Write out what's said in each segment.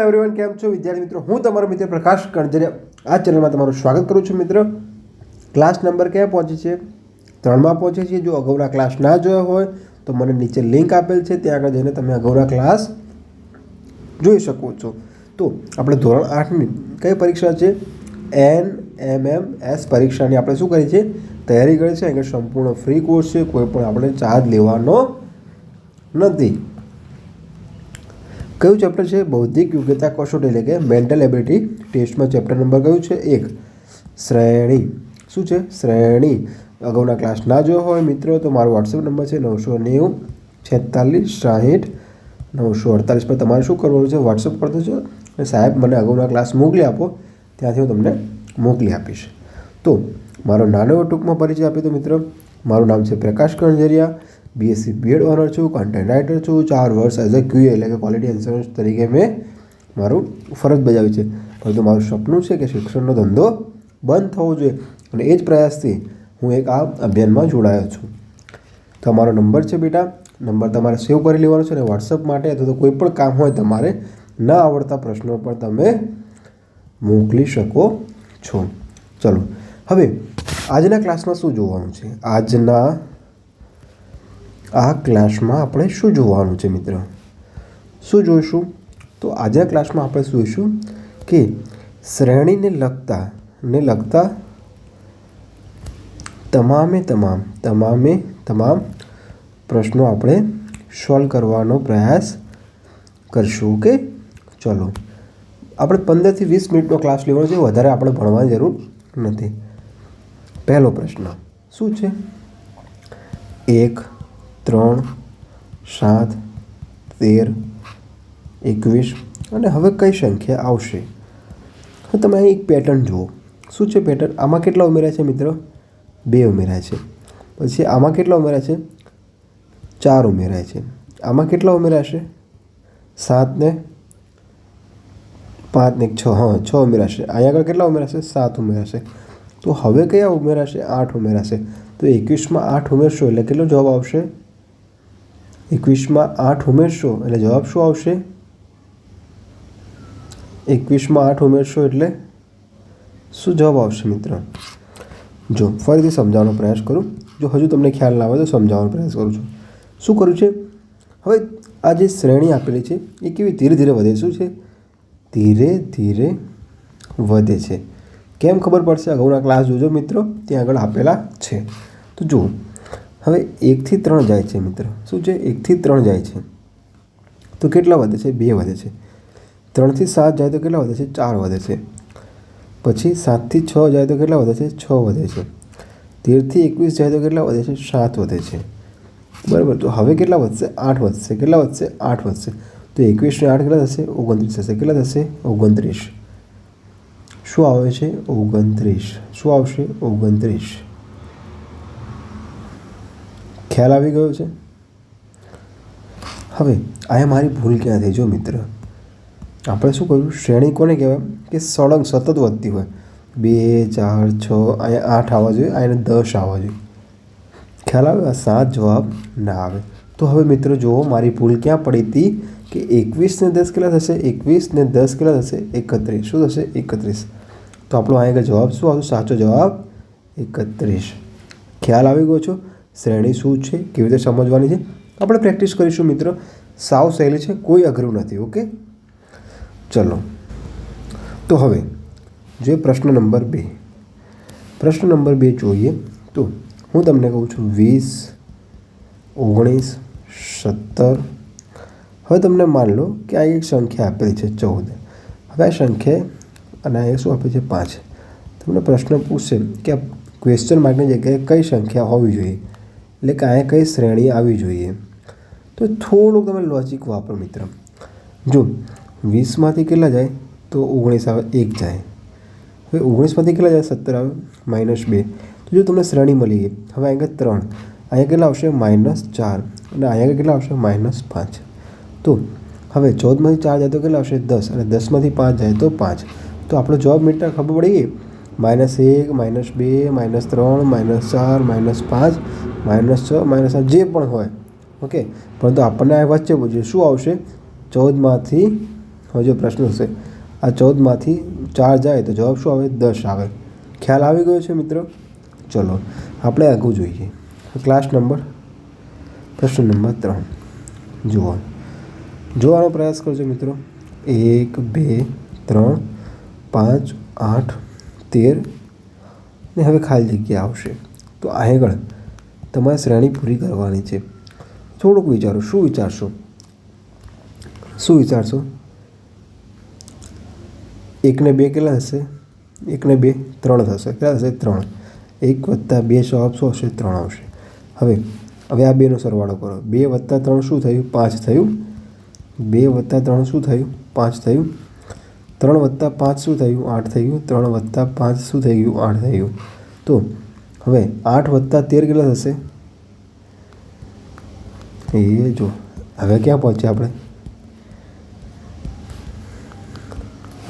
Everyone કેમ છો? વિદ્યાર્થી મિત્રો, હું તમારો મિત્ર પ્રકાશ કણજરિયા આ ચેનલમાં તમારું સ્વાગત કરું છું મિત્ર. ક્લાસ નંબર ક્યાં પહોંચે છે? ત્રણમાં પહોંચે છે. જો અગાઉના ક્લાસ ના જોયો હોય, તો મને નીચે લિંક આપેલ છે. ત્યાં આગળ જઈને તમે અગાઉના ક્લાસ જોઈ શકો છો. તો આપણે ધોરણ આઠની કઈ પરીક્ષા છે? એન એમ એમ એસ પરીક્ષાની આપણે શું કરી છે? તૈયારી કરી છે. આગળ સંપૂર્ણ ફ્રી કોર્સ છે. કોઈ પણ આપણે ચાર્જ લેવાનો નથી. કયું ચેપ્ટર છે? બૌદ્ધિક યોગ્યતા કસોટી એટલે કે મેન્ટલ એબિલિટી ટેસ્ટમાં ચેપ્ટર નંબર કયું છે? એક. શ્રેણી. શું છે? શ્રેણી. અગાઉના ક્લાસ ના જોયો હોય મિત્રો, તો મારો વોટ્સએપ નંબર છે નવસો નેવું છેતાલીસ સાહીઠ નવસો અડતાલીસ પર તમારે શું કરવાનું છે? વોટ્સએપ કરી દેજો અને સાહેબ, મને અગાઉના ક્લાસ મોકલી આપો, ત્યાંથી હું તમને મોકલી આપીશ. તો, મારો નાનો ટૂંકમાં પરિચય આપ્યો તો મિત્રો. મારું નામ છે Prakash Kanjariya BSc BEd owner છું કન્ટેન્ટ રાઇટર છું, ચાર વર્ષ એઝ અ ક્યુએ એટલે કે ક્વોલિટી ઇન્સ્યોરન્સ તરીકે મેં મારું ફરજ બજાવી છે. પરંતુ મારું સપનું છે કે શિક્ષણનો ધંધો બંધ થવો જોઈએ અને એ જ પ્રયાસથી હું એક આ અભિયાનમાં જોડાયો છું. તમારો નંબર છે બેટા. નંબર તમારે સેવ કરી લેવાનો છે અને વોટ્સઅપ માટે અથવા તો કોઈ પણ કામ હોય તમારે ન આવડતા પ્રશ્નો પણ તમે મોકલી શકો છો. ચલો, હવે આજના ક્લાસમાં શું જોવાનું છે? આજના આ ક્લાસમાં આપણે શું જોવાનું છે મિત્ર? શું જોઈશું? તો આજના ક્લાસમાં આપણે જોઈશું કે શ્રેણીને લગતા, ને લગતા તમામે તમામ તમામે તમામ પ્રશ્નો આપણે સોલ્વ કરવાનો પ્રયાસ કરશું, ઓકે? ચલો. આપણે પંદરથી વીસ મિનિટનો ક્લાસ લેવાનો છે, વધારે આપણે ભણવાની જરૂર નથી. પહેલો પ્રશ્ન, શું છે? એક ત્રણ, સાત, તેર, એકવીસ અને હવે કઈ સંખ્યા આવશે? હવે તમે અહીં એક પેટર્ન જુઓ. શું છે પેટર્ન આમાં કેટલા ઉમેર્યા છે મિત્રો? બે ઉમેર્યા છે. પછી આમાં કેટલા ઉમેર્યા છે? ચાર ઉમેરાય છે. આમાં કેટલા ઉમેરાશે સાત ને પાંચ ને છ. હા, છ ઉમેરાશે અહીંયા આગળ કેટલા ઉમેરાશે સાત ઉમેરાશે તો હવે કયા ઉમેરાશે આઠ ઉમેરાશે તો એકવીસમાં આઠ ઉમેરશો એટલે કેટલો જવાબ આવશે? એકવીસમાં આઠ ઉમેરશો એટલે જવાબ શું આવશે? એકવીસમાં આઠ ઉમેરશો એટલે શું જવાબ આવશે મિત્ર? જો ફરીથી સમજાવવાનો પ્રયાસ કરું, જો હજુ તમને ખ્યાલ ના આવે તો સમજાવવાનો પ્રયાસ કરું છું. શું કરું છે? હવે આ જે શ્રેણી આપેલી છે, એ કેવી ધીરે ધીરે વધે? શું છે? ધીરે ધીરે વધે છે. કેમ ખબર પડશે? અગાઉના ક્લાસ જોજો મિત્રો, ત્યાં આગળ આપેલા છે. તો જુઓ હવે એકથી ત્રણ જાય છે મિત્ર. શું છે? એકથી ત્રણ જાય છે. તો કેટલા વધે છે? બે વધે છે. ત્રણથી સાત જાય તો કેટલા વધે છે? ચાર વધે છે. પછી સાતથી છ જાય તો કેટલા વધે છે? છ વધે છે. તેરથી એકવીસ જાય તો કેટલા વધે છે? સાત વધે છે. બરાબર. તો હવે કેટલા વધશે? આઠ વધશે. કેટલા વધશે? આઠ વધશે. તો એકવીસને આઠ કેટલા થશે? ઓગણત્રીસ થશે. કેટલા થશે? ઓગણત્રીસ. શું આવે છે? ઓગણત્રીસ. શું આવશે? ઓગણત્રીસ. ખ્યાલ આવી ગયો છે? હવે, અહીંયા મારી ભૂલ ક્યાં થઈ, જો મિત્ર? આપણે શું કહ્યું શ્રેણી કોને કહેવાય? કે સળંગ સતત વધતી હોય. બે, ચાર, છ, અહીંયા આઠ આવવા જોઈએ, અહીંયા દસ આવવા જોઈએ. ખ્યાલ આવે? સાત જવાબ ના આવે. તો હવે મિત્રો જુઓ, મારી ભૂલ ક્યાં પડી હતી કે એકવીસ ને દસ કેટલા થશે? એકવીસ ને દસ કેટલા થશે? એકત્રીસ. શું થશે? એકત્રીસ. તો આપણો અહીંયા જવાબ શું આવશે? સાચો જવાબ એકત્રીસ. ખ્યાલ આવી ગયો છો? શ્રેણી શું છે, કેવી રીતે સમજવાની છે? આપણે પ્રેક્ટિસ કરીશું મિત્રો. સાવ સહેલી છે, કોઈ અઘરું નથી, ઓકે? ચલો. તો હવે જોઈએ પ્રશ્ન નંબર બે. પ્રશ્ન નંબર બે જોઈએ તો હું તમને કહું છું, વીસ, ઓગણીસ, સત્તર. હવે તમને માન લો કે આ એક સંખ્યા આપેલી છે, ચૌદ. હવે આ સંખ્યા અને આ શું આપે છે, પાંચ. તમને પ્રશ્ન પૂછશે કે ક્વેશ્ચન માર્કની જગ્યાએ કઈ સંખ્યા હોવી જોઈએ? એટલે કે અહીંયા કઈ શ્રેણી આવી જોઈએ? તો થોડુંક તમે લોજિક વાપરો મિત્ર. જો, વીસમાંથી કેટલા જાય? તો ઓગણીસ આવે, એક જાય. હવે ઓગણીસમાંથી કેટલા જાય? સત્તર આવે માઇનસ બે. તો જો તમને શ્રેણી મળી ગઈ, હવે અહીંયા ત્રણ. અહીંયા કેટલા આવશે? માઇનસ ચાર. અને અહીંયા કેટલા આવશે? માઇનસ પાંચ. તો હવે ચૌદમાંથી ચાર જાય તો કેટલા આવશે? દસ. અને દસમાંથી પાંચ જાય તો પાંચ. તો આપણો જવાબ મીટર ખબર પડી ગઈ? માઇનસ એક, માઇનસ બે, માઇનસ ત્રણ, માઇનસ ચાર, માઇનસ પાંચ, માઇનસ છ, માઇનસ આઠ, જે પણ હોય. ઓકે? પરંતુ આપણને આ વચ્ચે પૂછ્યું, શું આવશે? ચૌદમાંથી, હવે જો પ્રશ્ન છે આ ચૌદમાંથી ચાર જાય તો જવાબ શું આવે? દસ આવે. ખ્યાલ આવી ગયો છે મિત્રો? ચલો, આપણે આગું જોઈએ. ક્લાસ નંબર, પ્રશ્ન નંબર ત્રણ. જુઓ. જોવાનો પ્રયાસ કરજો મિત્રો. એક, બે, ત્રણ, પાંચ, આઠ તેર ને હવે ખાલી જગ્યા આવશે. તો આગળ તમારે શ્રેણી પૂરી કરવાની છે. થોડુંક વિચારો, શું વિચારશો? શું વિચારશો? એકને બે કેટલા હશે? એકને બે, ત્રણ થશે. કેટલા થશે? ત્રણ. એક વત્તા બે જવાબ શું હશે, ત્રણ આવશે. હવે હવે આ બેનો સરવાળો કરો. બે વત્તા ત્રણ શું થયું? પાંચ થયું. બે વત્તા ત્રણ શું થયું? પાંચ થયું. ત્રણ વત્તા પાંચ શું થયું? આઠ થયું. ત્રણ વત્તા પાંચ શું થઈ ગયું આઠ થયું. તો હવે આઠ વત્તા તેર કેટલા થશે? એ જો, હવે ક્યાં પહોંચ્યા આપણે?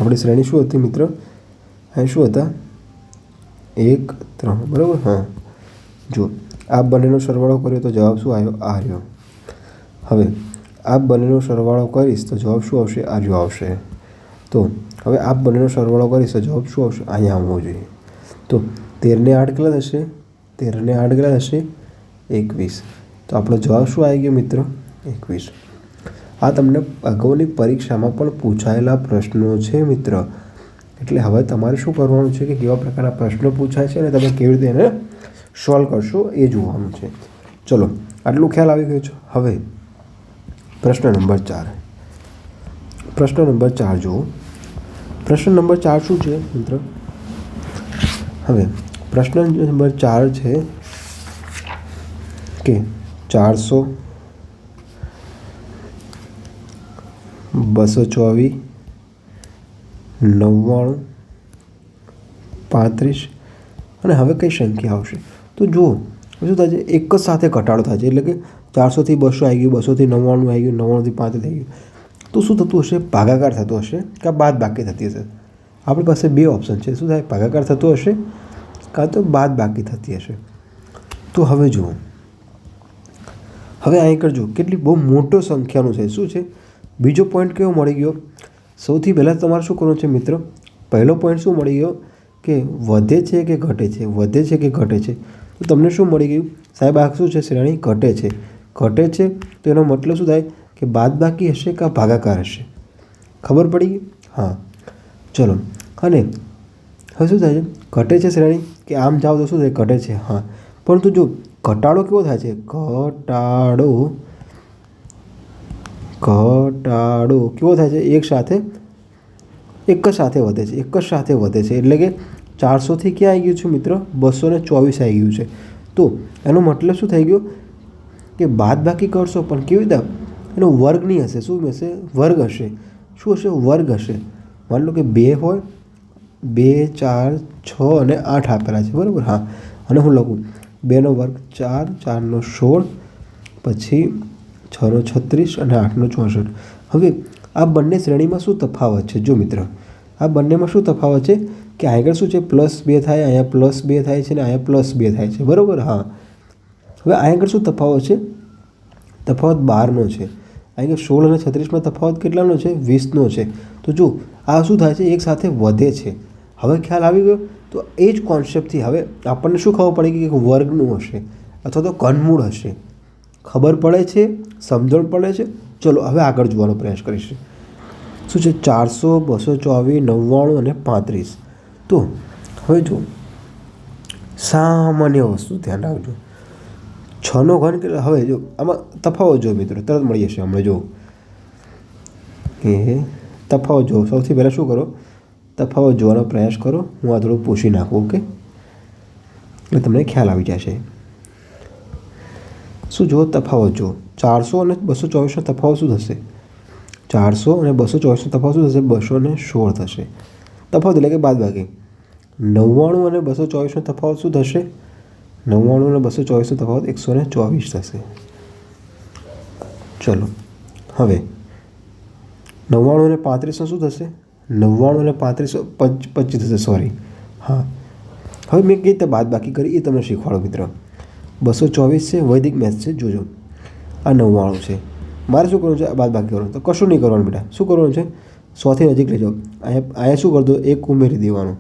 આપણી શ્રેણી શું હતી મિત્ર? અહીં શું હતા? એક, ત્રણ, બરાબર? હા. જો આ બંનેનો સરવાળો કર્યો તો જવાબ શું આવ્યો? આ રહ્યો. હવે આ બંનેનો સરવાળો કરીશ તો જવાબ શું આવશે? આ રહ્યો આવશે. તો હવે આ બંનેનો સરવાળો કરીશ, જવાબ શું આવશે? અહીંયા આવવો જોઈએ. તો તેરને આઠ કેટલા થશે? તેરને આઠ કેટલા થશે? એકવીસ. તો આપણો જવાબ શું આવી ગયો મિત્રો? એકવીસ. આ તમને અગાઉની પરીક્ષામાં પણ પૂછાયેલા પ્રશ્નો છે મિત્ર. એટલે હવે તમારે શું કરવાનું છે કે કેવા પ્રકારના પ્રશ્નો પૂછાય છે અને તમે કેવી રીતે એને સોલ્વ કરશો એ જોવાનું છે. ચલો, આટલું ખ્યાલ આવી ગયો છે. હવે પ્રશ્ન નંબર ચાર. પ્રશ્ન નંબર ચાર જુઓ. પ્રશ્ન નંબર ચાર શું છે, મિત્ર? હવે, પ્રશ્ન નંબર ચાર છે કે ચારસો બસો ચોવીસ નવ્વાણું પાંત્રીસ અને હવે કઈ સંખ્યા આવશે? તો જુઓ શું થાય છે? એક જ સાથે ઘટાડો થાય છે, એટલે કે ચારસોથી બસો આવી ગયું, બસોથી નવ્વાણું આવી ગયું, નવ્વાણુંથી પાંત્રીસ થઈ ગયું. તો શું થતું હશે? ભાગાકાર થતો હશે કે બાદ બાકી થતી હશે? આપણી પાસે બે ઓપ્શન છે. શું થાય? ભાગાકાર થતો હશે કાં તો બાદ બાકી થતી હશે. તો હવે જુઓ. હવે અહીં કરજો કેટલી બહુ મોટો સંખ્યાનું છે. શું છે? બીજો પોઈન્ટ કેવો મળી ગયો? સૌથી પહેલાં તમારે શું કરવાનું છે મિત્રો? પહેલો પોઈન્ટ શું મળી ગયો? કે વધે છે કે ઘટે છે? વધે છે કે ઘટે છે? તો તમને શું મળી ગયું? સાહેબ, આ શું છે? શ્રેણી ઘટે છે. ઘટે છે તો એનો મતલબ શું થાય? કે બાદ બાકી હશે કે ભાગાકાર હશે? ખબર પડી ગઈ? હા. ચલો. અને હવે શું થાય છે? ઘટે છે શ્રેણી? કે આમ જાઓ તો શું થાય? ઘટે છે. હા. પરંતુ જો ઘટાડો કેવો થાય છે? ઘટાડો. ઘટાડો કેવો થાય છે? એક સાથે, એક જ સાથે વધે છે. એક જ સાથે વધે છે. એટલે કે ચારસોથી ક્યાં આવી ગયું છે મિત્ર? બસો ને ચોવીસ આવી ગયું છે. તો એનો મતલબ શું થઈ ગયો? કે બાદ બાકી કરશો. પણ કેવી રીતે? એનો વર્ગ નહીં હશે. શું હશે? વર્ગ હશે. શું હશે? વર્ગ હશે. માની લો કે બે હોય, બે, ચાર, છ અને આઠ આપેલા છે. બરાબર? હા. અને હું લખું. બેનો વર્ગ ચાર, ચારનો સોળ, પછી છનો છત્રીસ અને આઠનો ચોસઠ. હવે આ બંને શ્રેણીમાં શું તફાવત છે? જો મિત્ર, આ બંનેમાં શું તફાવત છે? કે આગળ શું છે? પ્લસ બે થાય, અહીંયા પ્લસ બે થાય છે ને અહીંયા પ્લસ બે થાય છે. બરાબર? હા. હવે આગળ શું તફાવત છે? તફાવત બારનો છે. આગળ સોળ અને છત્રીસમાં તફાવત કેટલાનો છે? વીસનો છે. તો જો આ શું થાય છે? એક સાથે વધે છે. હવે ખ્યાલ આવી ગયો? તો એ જ કોન્સેપ્ટથી હવે આપણને શું ખબર પડે કે કે વર્ગનું હશે અથવા તો ઘનમૂળ હશે? ખબર પડે છે? સમજણ પડે છે? ચલો, હવે આગળ જોવાનો પ્રયાસ કરીશું. શું છે? ચારસો, બસો ચોવીસ, નવ્વાણું અને પાંત્રીસ. તો હવે જો સામાન્ય વસ્તુ ધ્યાન રાખજો. છનો ઘન કેટલો? હવે જો, આમાં તફાવત જો મિત્રો, તરત મળી જશે હમણાં જો એ તફાવત જો સૌથી પહેલાં શું કરો? તફાવત જોવાનો પ્રયાસ કરો. હું આ થોડું પૂછી નાખું, ઓકે? એટલે તમને ખ્યાલ આવી જશે. શું જુઓ? તફાવત જુઓ. ચારસો અને બસો ચોવીસનો તફાવત શું થશે? ચારસો અને બસો ચોવીસનો તફાવત શું થશે? બસો ને સોળ થશે. તફાવત એટલે કે બાદ બાકી નવ્વાણું અને બસો ચોવીસનો તફાવત શું થશે? નવ્વાણું અને બસો ચોવીસનો તફાવત એકસો ને ચોવીસ થશે ચલો હવે નવ્વાણું અને પાંત્રીસનો શું થશે નવ્વાણું અને પાંત્રીસો પચ પચીસ થશે સોરી હા હવે મેં કઈ રીતે બાદ બાકી કરી એ તમને શીખવાડો મિત્ર બસો ચોવીસ છે વૈદિક મેથ્સ છે જોજો આ નવ્વાણું છે મારે શું કરવાનું છે બાદ બાકી કરવાનું તો કશું નહીં કરવાનું બેટા શું કરવાનું છે સોથી નજીક લઈ જાઓ અહીંયા અહીંયા શું કરતો એક ઉમેરી દેવાનું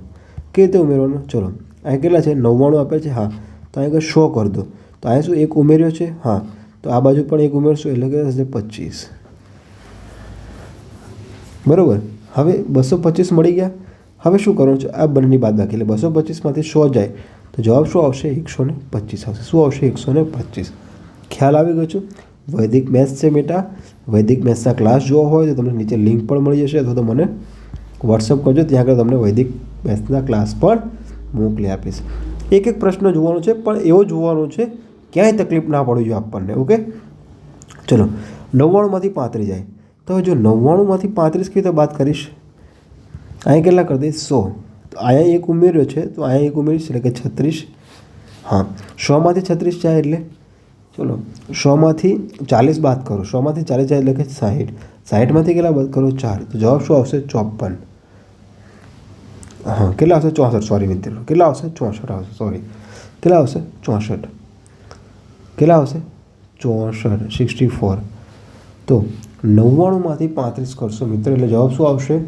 કેવી રીતે ઉમેરવાનું ચલો અહીંયા કેટલા છે નવ્વાણું આપે છે હા તો અહીં આગળ સો કરી દો. તો અહીંયા શું, એક ઉમેર્યો છે? હા. તો આ બાજુ પણ એક ઉમેરશું એટલે કે થશે પચીસ. બરાબર? હવે બસો પચીસ મળી ગયા. હવે શું કરવાનું છે? આ બંનેની બાદ બાકી. એટલે બસો પચીસમાંથી સો જાય. તો જવાબ શું આવશે? એકસો ને પચીસ આવશે. શું આવશે? એકસો ને પચીસ. ખ્યાલ આવી ગયો છું? વૈદિક મેથ્સ છે બેટા. વૈદિક મેથ્સના ક્લાસ જોવા હોય તો તમને નીચે લિંક પણ મળી જશે. અથવા તો મને વોટ્સઅપ કરજો. ત્યાં આગળ તમને વૈદિક મેથ્સના ક્લાસ પણ મોકલી આપીશ. એક એક પ્રશ્ન જોવાનો છે, પણ એવો જોવાનો છે, ક્યાંય તકલીફ ના પડવી જોઈએ આપણને ઓકે ચલો, નવ્વાણુંમાંથી પાંત્રીસ જાય. તો જો નવ્વાણુંમાંથી પાંત્રીસ કેવી રીતે વાત કરીશ? અહીંયા કેટલા કરી દઈશ? સો. તો અહીંયા એક ઉમેર્યો છે, તો અહીંયા એક ઉમેરીશ, એટલે કે છત્રીસ. હા, સોમાંથી છત્રીસ જાય એટલે? ચલો, સોમાંથી ચાલીસ બાદ કરો. સોમાંથી ચાલીસ જાય એટલે કે સાહીઠ. સાહીઠમાંથી કેટલા બાદ કરો? ચાર. તો જવાબ શું આવશે? ચોપન. હા કેટલા આવશે ચોસઠ સોરી મિત્રો કેટલા આવશે ચોસઠ આવશે સોરી કેટલા આવશે ચોસઠ કેટલા આવશે ચોસઠ સિક્સટી ફોર તો નવ્વાણુંમાંથી પાંત્રીસ કરશો મિત્ર, એટલે જવાબ શું આવશે?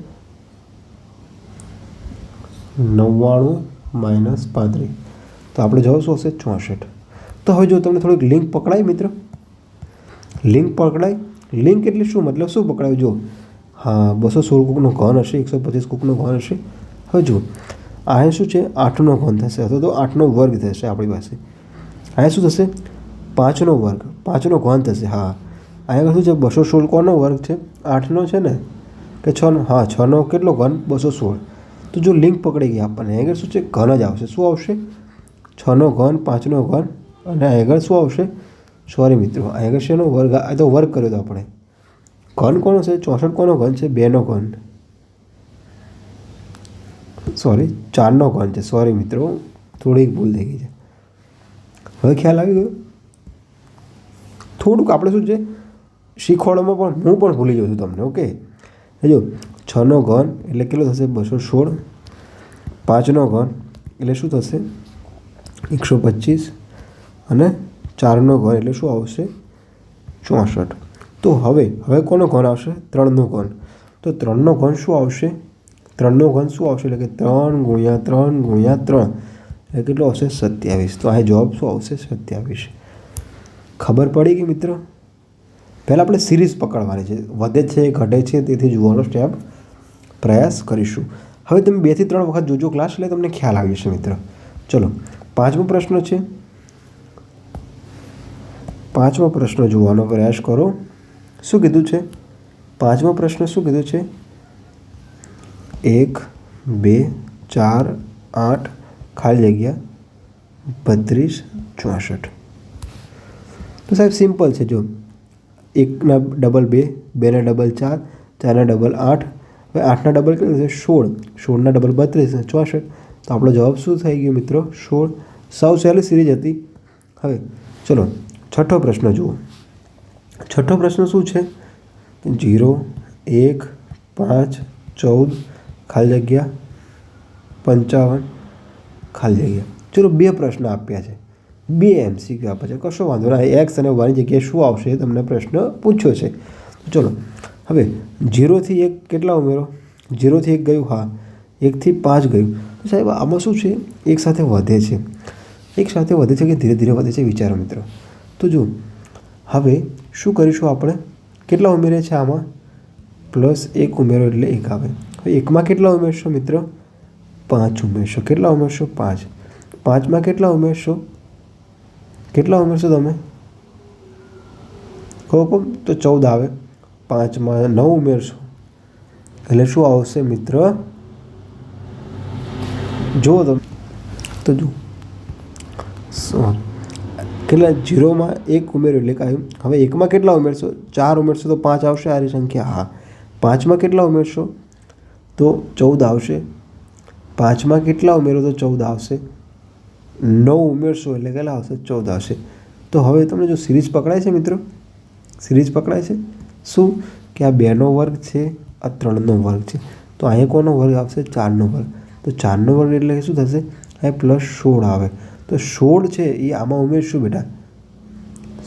નવ્વાણું માઇનસ પાંત્રીસ. તો આપણે જવાબ શું હશે ચોસઠ. તો હવે જો તમને થોડીક લિંક પકડાય મિત્ર. લિંક પકડાય. લિંક એટલે શું? મતલબ શું પકડાય? જો, હા, બસો સોળ કૂકનો ઘન હશે, એકસો પચીસ કૂકનું ઘન હશે. હવે જો અહીંયા શું છે? આઠનો ઘન થશે, અથવા તો આઠનો વર્ગ થશે આપણી પાસે. અહીંયા શું થશે? પાંચનો વર્ગ પાંચનો ઘન થશે, હા. અહીંયા શું છે? બસો સોળ કોનો વર્ગ છે? આઠનો છે ને? કે છનો હા છનો કેટલો ઘન? બસો સોળ. તો જો લિંક પકડી ગઈ આપણને આગળ શું છે? ઘન જ આવશે. શું આવશે? છનો ઘન પાંચનો ઘન, અને અહીંયા આગળ શું આવશે? સોરી મિત્રો આગળ શેનો વર્ગ આ તો વર્ગ કર્યો હતો આપણે. ઘન કોનો છે? ચોસઠ કોનો ઘન છે? બેનો ઘન. સોરી ચારનો કોન છે. સોરી મિત્રો, થોડીક ભૂલ થઈ ગઈ છે. હવે ખ્યાલ આવી ગયો? થોડુંક આપણે શું છે? શીખવાડવામાં પણ હું પણ ભૂલી જાઉં છું તમને ઓકે જો, છનો ઘન એટલે કેટલો થશે? બસો સોળ. પાંચનો ઘન એટલે શું થશે? એકસો પચીસ. અને ચારનો ઘન એટલે શું આવશે? ચોસઠ. તો હવે હવે કોનો ઘન આવશે? ત્રણનો ઘન. તો ત્રણનો ઘન શું આવશે? ત્રણનો ઘન શું આવશે? એટલે કે ત્રણ ગુણ્યા ત્રણ ગુણ્યા ત્રણ. એટલે કેટલો આવશે? સત્યાવીસ. તો આ જવાબ શું આવશે? સત્યાવીસ. ખબર પડી કે મિત્ર? પહેલાં આપણે સિરીઝ પકડવાની છે. વધે છે, ઘટે છે, તેથી જોવાનો સ્ટેપ પ્રયાસ કરીશું. હવે તમે બેથી ત્રણ વખત જોજો ક્લાસ એટલે તમને ખ્યાલ આવી જશે મિત્ર. ચલો, પાંચમો પ્રશ્ન છે. પાંચમો પ્રશ્ન જોવાનો પ્રયાસ કરો. શું કીધું છે? પાંચમો પ્રશ્ન શું કીધું છે? એક, બે, ચાર, આઠ, ખાલી જગ્યા બત્રીસ, ચોસઠ. તો સાહેબ સિમ્પલ છે જો. એકના ડબલ બે, બેના ડબલ ચાર, ચારના ડબલ આઠ. હવે આઠના ડબલ કેટલા છે સોળ. સોળના ડબલ બત્રીસ ચોસઠ. તો આપણો જવાબ શું થઈ ગયો મિત્રો? સોળ. સૌ સહેલી સિરીઝ હતી. હવે ચલો, છઠ્ઠો પ્રશ્ન જુઓ. છઠ્ઠો પ્રશ્ન શું છે? જીરો, એક, પાંચ, ચૌદ ખાલી જગ્યા? પંચાવન. ખાલી જગ્યા. ચલો બે પ્રશ્ન આપ્યા છે. બે એમસીક્યુ આપ્યા છે. કશો વાંધો ના એક્સ અને વાયની જગ્યાએ શું આવશે એ તમને પ્રશ્ન પૂછ્યો છે. ચલો, હવે જીરોથી એક કેટલા ઉમેરો? ઝીરોથી એક ગયું? હા. એકથી પાંચ ગયું. તો સાહેબ, આમાં શું છે? એક સાથે વધે છે. એક સાથે વધે છે કે ધીરે ધીરે વધે છે, વિચારો મિત્રો. તો જો હવે શું કરીશું આપણે? કેટલા ઉમેરે છે આમાં? પ્લસ એક ઉમેરો એટલે એક આવે. હવે એકમાં કેટલા ઉમેરશો મિત્ર? પાંચ ઉમેરશો. કેટલા ઉમેરશો? પાંચ. પાંચમાં કેટલા ઉમેરશો? કેટલા ઉમેરશો તમે? કહો કહો તો ચૌદ આવે. પાંચમાં નવ ઉમેરશો. એટલે શું આવશે મિત્ર? જુઓ તમે. તો જુઓ. કેટલા? જીરોમાં એક ઉમેર્યું એટલે આવ્યું હવે એકમાં કેટલા ઉમેરશો? ચાર ઉમેરશો તો પાંચ આવશે. આરી સંખ્યા. હા. પાંચમાં કેટલા ઉમેરશો? તો ચૌદ આવશે. પાંચમાં કેટલા ઉમેરો તો ચૌદ આવશે? નવ ઉમેરશો એટલે કેટલા આવશે? ચૌદ આવશે. તો હવે તમને જો સિરીઝ પકડાય છે મિત્રો, સિરીઝ પકડાય છે, શું? કે આ બેનો વર્ગ છે, આ ત્રણનો વર્ગ છે. તો અહીંયા કોનો વર્ગ આવશે? ચારનો વર્ગ. તો ચારનો વર્ગ એટલે શું થશે? અહીંયા પ્લસ સોળ આવે. તો સોળ છે એ આમાં ઉમેરશું બેટા.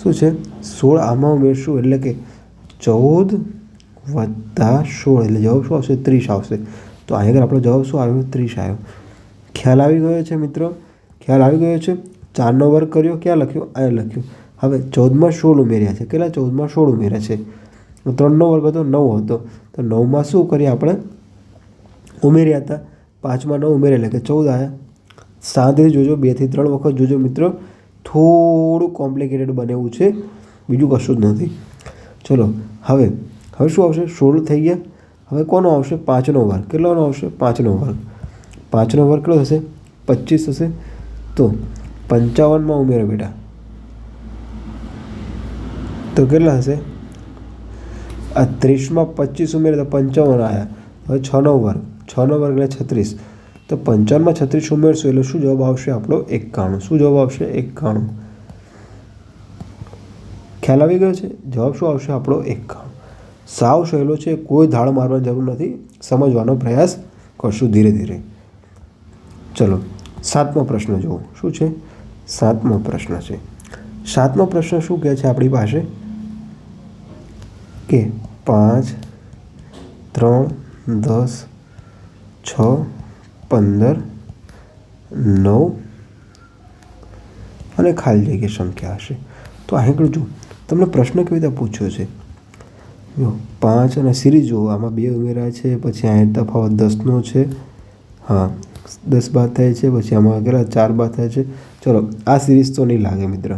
શું છે? સોળ આમાં ઉમેરશું એટલે કે ચૌદ વત્તા સોળ એટલે જવાબ શું આવશે? ત્રીસ આવશે. તો અહીં આગળ આપણો જવાબ શું આવ્યો? ત્રીસ આવ્યો. ખ્યાલ આવી ગયો છે મિત્રો? ખ્યાલ આવી ગયો છે? ચારનો વર્ગ કર્યો, ક્યાં લખ્યો? અહીંયા લખ્યું. હવે ચૌદમાં સોળ ઉમેર્યા છે. કેટલા? ચૌદમાં સોળ ઉમેર્યા છે. ત્રણનો વર્ગ હતો, નવ હતો. તો નવમાં શું કરીએ આપણે? ઉમેર્યા હતા. પાંચમાં નવ ઉમેર્યા, એટલે કે ચૌદ આવ્યા. શાંતિથી જોજો બેથી ત્રણ વખત જોજો મિત્રો. થોડું કોમ્પ્લિકેટેડ બને એવું છે. બીજું કશું જ નથી. ચલો, હવે હવે શું આવશે? સોળ થઈ ગયા. હવે કોનો આવશે? પાંચનો વર્ગ. કેટલાનો આવશે? પાંચનો વર્ગ. પાંચનો વર્ગ કેટલો થશે? પચીસ થશે. તો પંચાવનમાં ઉમેરો બેટા. તો કેટલા થશે? આ ત્રીસમાં પચીસ ઉમેરે તો પંચાવન આવ્યા હવે છનો વર્ગ. છનો વર્ગ એટલે છત્રીસ. તો પંચાવનમાં છત્રીસ ઉમેરશું એટલે શું જવાબ આવશે? આપણો એકાણું. શું જવાબ આવશે? એકાણું. ખ્યાલ આવી ગયો છે? જવાબ શું આવશે? આપણો એકાણું. સાવ સહેલો છે, કોઈ ધાડ મારવાની જરૂર નથી. સમજવાનો પ્રયાસ કરશું ધીરે ધીરે. ચલો, સાતમો પ્રશ્ન જુઓ. શું છે? સાતમો પ્રશ્ન છે. સાતમો પ્રશ્ન શું કહે છે આપણી પાસે? કે પાંચ, ત્રણ, દસ, છ, પંદર, નવ અને ખાલી જગ્યા સંખ્યા હશે. તો આગળ જો તમને પ્રશ્ન કેવી રીતે પૂછ્યો છે? જો પાંચ અને સિરીઝ આમાં બે ઉમેરાય છે, પછી અહીં તફાવત દસનો છે. હા, દસ બાદ થાય છે, પછી આમાં કેટલા ચાર બાદ થાય છે. ચલો, આ સિરીઝ તો નહીં લાગે મિત્ર.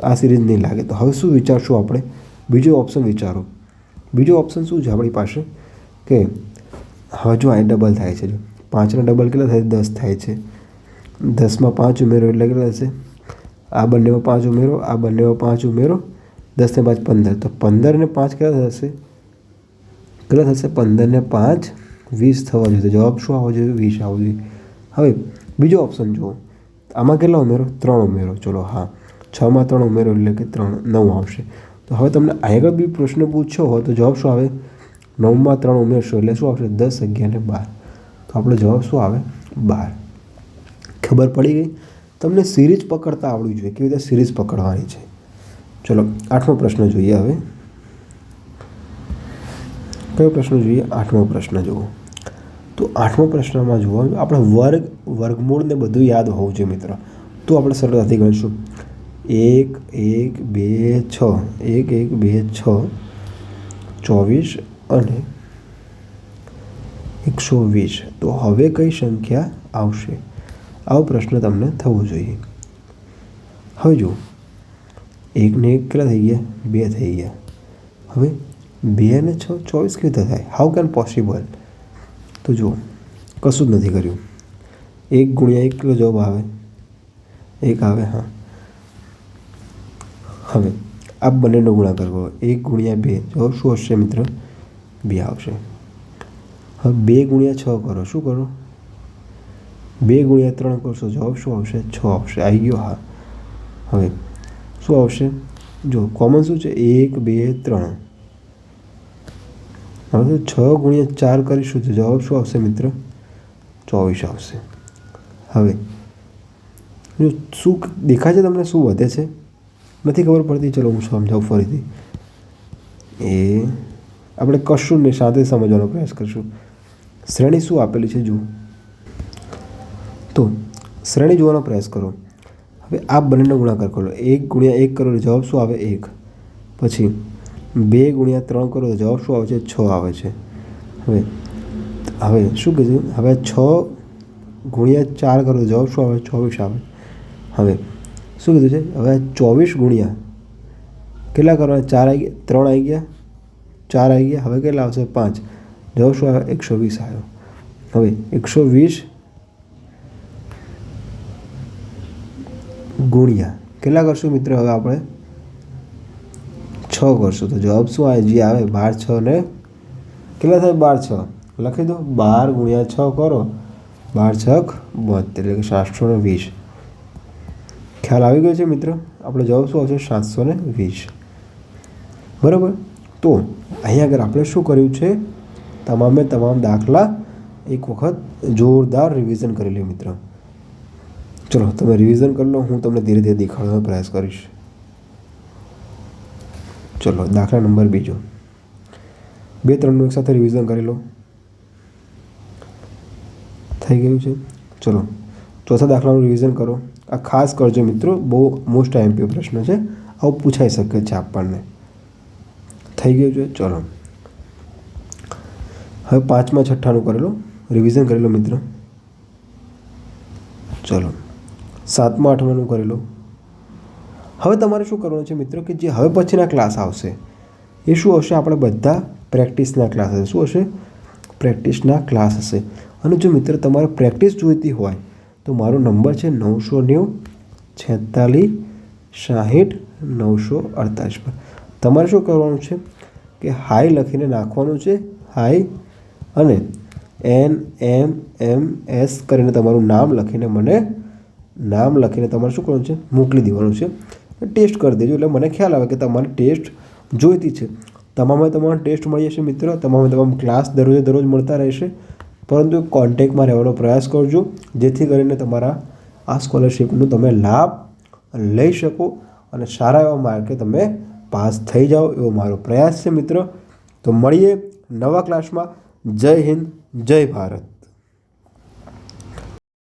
આ સિરીઝ નહીં લાગે. તો હવે શું વિચારશું આપણે? બીજો ઓપ્શન વિચારો. બીજો ઓપ્શન શું છે આપણી પાસે? કે હવે જો અહીં ડબલ થાય છે. પાંચના ડબલ કેટલા થાય? દસ થાય છે. દસમાં પાંચ ઉમેરો એટલે કેટલા થશે? આ બંનેમાં પાંચ ઉમેરો, આ બંનેમાં પાંચ ઉમેરો દસ ને પાંચ પંદર તો પંદર ને પાંચ કેટલા થશે કેટલા થશે પંદર ને પાંચ વીસ થવા જોઈએ જવાબ શું આવવો જોઈએ વીસ આવવો જોઈએ હવે બીજો ઓપ્શન જુઓ આમાં કેટલા ઉમેરો ત્રણ ઉમેરો ચલો હા છમાં ત્રણ ઉમેરો એટલે કે ત્રણ નવ આવશે। તો હવે તમને આગળ બી પ્રશ્ન પૂછ્યો હોય, તો જવાબ શું આવે? નવમાં ત્રણ ઉમેરશો, એટલે શું આવશે? દસ અગિયાર ને બાર. તો આપણો જવાબ શું આવે? બાર. ખબર પડી ગઈ? તમને સિરીઝ પકડતા આવડવી જોઈએ. કેવી રીતે સિરીઝ પકડવાની છે? ચલો, આઠમો પ્રશ્ન જોઈએ હવે. કયો પ્રશ્ન જોઈએ? આઠમો પ્રશ્ન જુઓ. તો આઠમો પ્રશ્નમાં જુઓ, આપણે વર્ગ, વર્ગમૂળને બધું યાદ હોવું જોઈએ મિત્ર. તો આપણે સરળતાથી ગણીશું. એક એક, બે, છ. એક એક, બે, છ, ચોવીસ અને એકસો વીસ. તો હવે કઈ સંખ્યા આવશે? આવો પ્રશ્ન તમને થવો જોઈએ. હવે જુઓ. એકને એક કેટલા થઈ ગયા? બે થઈ ગયા. હવે બે અને છ, ચોવીસ કેવી રીતે થાય? હાઉ કેન પોસિબલ તો જુઓ, કશું જ નથી કર્યું. એક ગુણ્યા એક કેટલો જવાબ આવે. એક આવે, હા. હવે આ બંનેનો ગુણાકાર કરો. એક ગુણ્યા બે. જવાબ શું હશે મિત્ર? બે આવશે. હવે બે ગુણ્યા છ કરો. શું કરો? બે ગુણ્યા ત્રણ કરશો. જવાબ શું આવશે? છ આવશે. આવી ગયો, હા. હવે શું આવશે? જો કોમન શું છે? એક, બે, ત્રણ. હવે છ ગુણ્યા ચાર કરીશું તો જવાબ શું આવશે મિત્ર? ચોવીસ આવશે. હવે, જો શું દેખાય છે તમને શું વધે છે? નથી ખબર પડતી, ચલો હું સમજાવું ફરીથી. એ, આપણે કશું ને સાથે સમજવાનો પ્રયાસ કરીશું. શ્રેણી શું આપેલી છે? જુઓ. તો, શ્રેણી જોવાનો પ્રયાસ કરો. હવે આ બંનેનો ગુણાકાર કરો. એક ગુણ્યા એક કરો જવાબ શું આવે? એક. પછી બે ગુણ્યા ત્રણ કરો જવાબ શું આવે છે? છ આવે છે. હવે હવે શું કીધું હવે છ ગુણ્યા ચાર કરો જવાબ શું આવે? ચોવીસ આવે. હવે શું કીધું છે? હવે ચોવીસ ગુણ્યા કેટલા કરવાના? ચાર આવી ગયા, ત્રણ આવી ગયા, ચાર આવી ગયા. હવે કેટલા આવશે? પાંચ. જવાબ શું આવે? એકસો વીસ આવ્યો. હવે એકસો વીસ ગુણ્યા. કેટલા કરશું મિત્ર હવે આપણે? છ કરશું. તો જવાબ શું આવે? જે આવે. બાર, છ ને કેટલા થાય? બાર, છ. લખી દો. બાર ગુણ્યા છ કરો. બાર, છક બોતેર એટલે કે સાતસો ને વીસ. ખ્યાલ આવી ગયો છે મિત્ર? આપણે જવાબ શું આવશે? સાતસો ને વીસ. બરાબર? તો અહીંયા આગળ આપણે શું કર્યું છે? તમામે તમામ દાખલા એક વખત જોરદાર રિવિઝન કરી લે મિત્ર. ચલો, તમે રિવિઝન કરી લો, હું તમને ધીરે ધીરે દેખાડવાનો પ્રયાસ કરીશ. ચલો, દાખલા નંબર બીજો. બે ત્રણનું એકસાથે રિવિઝન કરી લો. થઈ ગયું છે? ચલો, ચોથા દાખલાનું રિવિઝન કરો. આ ખાસ કરજો મિત્રો, બહુ મોસ્ટ આઈએમપી પ્રશ્ન છે. આવું પૂછાઈ શકે છે આપણને. થઈ ગયું છે? ચલો. હવે પાંચમા છઠ્ઠાનું કરેલો રિવિઝન કરેલો મિત્ર. ચલો. સાતમા આઠમાનું કરેલો. હવે તમારે શું કરવાનું છે મિત્રો કે જે હવે પછીના ક્લાસ આવશે, એ શું હશે? આપણે બધા પ્રેક્ટિસના ક્લાસ હશે. શું હશે? પ્રેક્ટિસના ક્લાસ હશે. અને જો મિત્ર તમારે પ્રેક્ટિસ જોઈતી હોય, તો મારો નંબર છે નવસો નેવું છેતાલીસ સાહીઠ નવસો અડતાલીસ પર. તમારે શું કરવાનું છે કે હાઈ લખીને નાખવાનું છે, હાઈ, અને એન એમ એમ એસ કરીને તમારું નામ લખીને મને નામ લખીને તમારે શું કરવાનું છે? મોકલી દેવાનું છે. ટેસ્ટ કરી દેજો. એટલે મને ખ્યાલ આવે કે તમારે ટેસ્ટ જોઈતી છે. તમામે તમામ ટેસ્ટ મળી જશે મિત્રો. તમામે તમામ ક્લાસ દરરોજે દરરોજ મળતા રહેશે. પરંતુ કોન્ટેક્ટમાં રહેવાનો પ્રયાસ કરજો. જેથી કરીને તમારા આ સ્કોલરશિપનો તમે લાભ લઈ શકો અને સારા એવા માર્કે તમે પાસ થઈ જાઓ એવો મારો પ્રયાસ છે મિત્રો. તો મળીએ નવા ક્લાસમાં જય હિન્દ, જય ભારત.